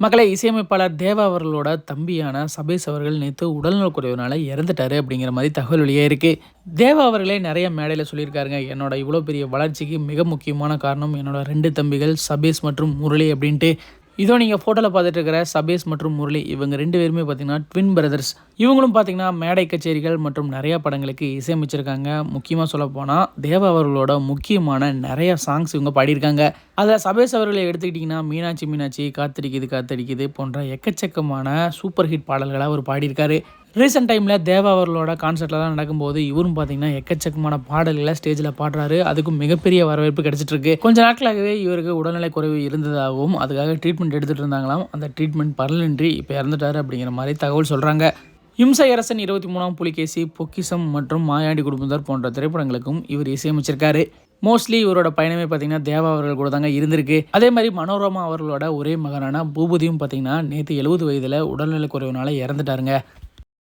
மக்களை இசையமைப்பாளர் தேவா அவர்களோட தம்பியான சபேஸ் அவர்கள் நேற்று உடல்நலக்குறைவுனால இறந்துட்டாரு அப்படிங்கிற மாதிரி தகவல் வெளியே இருக்கு. தேவா அவர்களே நிறைய மேடையில் சொல்லியிருக்காருங்க. என்னோட இவ்வளோ பெரிய வளர்ச்சிக்கு மிக முக்கியமான காரணம் என்னோட ரெண்டு தம்பிகள் சபேஸ் மற்றும் முரளி அப்படின்ட்டு இதோ நீங்கள் ஃபோட்டோவில் பார்த்துட்டு இருக்கிற சபேஷ் மற்றும் முரளி இவங்க ரெண்டு பேருமே பார்த்தீங்கன்னா ட்வின் பிரதர்ஸ் இவங்களும் பார்த்தீங்கன்னா மேடை கச்சேரிகள் மற்றும் நிறையா படங்களுக்கு இசையமைச்சிருக்காங்க. முக்கியமாக சொல்ல போனால் தேவா அவர்களோட முக்கியமான நிறைய சாங்ஸ் இவங்க பாடியிருக்காங்க. அதில் சபேஷ் அவர்களை எடுத்துக்கிட்டிங்கன்னா மீனாட்சி மீனாட்சி காத்தடிக்குது காத்திருக்குது போன்ற எக்கச்சக்கமான சூப்பர் ஹிட் பாடல்களை அவர் பாடியிருக்காரு. ரீசெண்ட் டைமில் தேவா அவர்களோட கான்சர்ட்லாம் நடக்கும்போது இவரும் பார்த்தீங்கன்னா எக்கச்சக்கமான பாடல்களை ஸ்டேஜில் பாடுறாரு. அதுக்கும் மிகப்பெரிய வரவேற்பு கிடைச்சிட்டு கொஞ்ச நாட்களாகவே இவருக்கு உடல்நலை குறைவு இருந்ததாகவும் அதுக்காக ட்ரீட்மெண்ட் எடுத்துகிட்டு இருந்தாங்களாம். அந்த ட்ரீட்மெண்ட் பரலின்றி இப்போ இறந்துட்டாரு அப்படிங்கிற மாதிரி தகவல் சொல்கிறாங்க இம்சை அரசன் இருபத்தி மூணாம் புலிகேசி பொக்கிசம் மற்றும் மாயாண்டி குடும்பத்தார் போன்ற திரைப்படங்களுக்கும் இவர் இசையமைச்சிருக்காரு. மோஸ்ட்லி இவரோட பயணமே பார்த்தீங்கன்னா தேவா அவர்கள் கூட தாங்க இருந்திருக்கு. அதே மாதிரி மனோரமா அவர்களோட ஒரே மகனான பூபதியும் பார்த்தீங்கன்னா நேற்று எழுபது வயதில் உடல்நிலை குறைவுனால இறந்துட்டாருங்க.